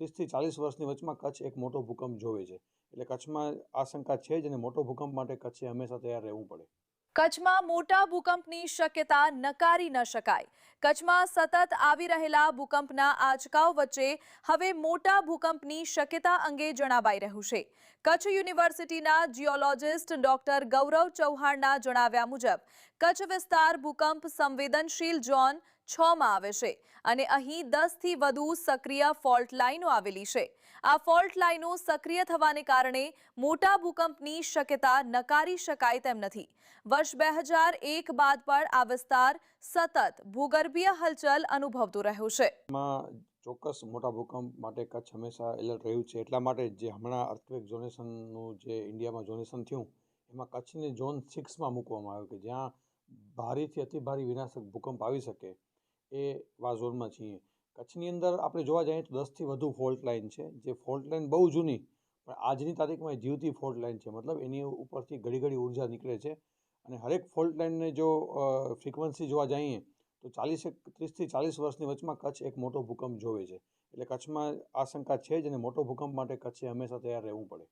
ત્રીસથી ચાલીસ વર્ષની વચમાં કચ્છ એક મોટો ભૂકંપ જોવે છે. એટલે કચ્છમાં આશંકા છે જ અને મોટો ભૂકંપ માટે કચ્છે હંમેશા તૈયાર રહેવું પડે. કચ્છમાં મોટા ભૂકંપની શક્યતા નકારી ન શકાય. કચ્છમાં સતત આવી રહેલા ભૂકંપના આંચકાઓ વચ્ચે હવે મોટા ભૂકંપની શક્યતા અંગે જણાવાઈ રહ્યું છે. કચ્છ યુનિવર્સિટીના જીઓલોજિસ્ટ ડોક્ટર ગૌરવ ચૌહાણના જણાવ્યા મુજબ, કચ્છ વિસ્તાર ભૂકંપ સંવેદનશીલ ઝોન છ માં આવે છે અને અહીં દસથી વધુ સક્રિય ફોલ્ટ લાઇનો આવેલી છે. આ ફોલ્ટ લાઇનો સક્રિય થવાને કારણે મોટા ભૂકંપની શક્યતા નકારી શકાય તેમ નથી. વર્ષ બે હજાર એક બાદ પણ આ વિસ્તાર સતત ભૂગર્ભીય હલચલ અનુભવતો રહ્યો છે. ચોક્કસ મોટા ભૂકંપ માટે કચ્છ હંમેશા એલર્ટ રહ્યું છે. એટલા માટે જે હમણાં અર્થવેક ઝોનેશનનું જે ઇન્ડિયામાં ઝોનેશન થયું, એમાં કચ્છને ઝોન સિક્સમાં મૂકવામાં આવ્યું કે જ્યાં ભારેથી અતિ ભારે વિનાશક ભૂકંપ આવી શકે. એ વાઝોનમાં છીએ. કચ્છની અંદર આપણે જોવા જઈએ તો દસથી વધુ ફોલ્ટ લાઇન છે. જે ફોલ્ટ લાઇન બહુ જૂની, પણ આજની તારીખમાં જીવતી ફોલ્ટ લાઇન છે. મતલબ એની ઉપરથી ઘડી ઘડી ઊર્જા નીકળે છે. અને હરેક ફોલ્ટ લાઇનને જો ફ્રીક્વન્સી જોવા જઈએ, તો ચાલીસેક ત્રીસથી ચાલીસ વર્ષની વચમાં કચ્છ એક મોટો ભૂકંપ જોવે છે. એટલે કચ્છમાં આશંકા છે જ અને મોટો ભૂકંપ માટે કચ્છે હંમેશા તૈયાર રહેવું પડે.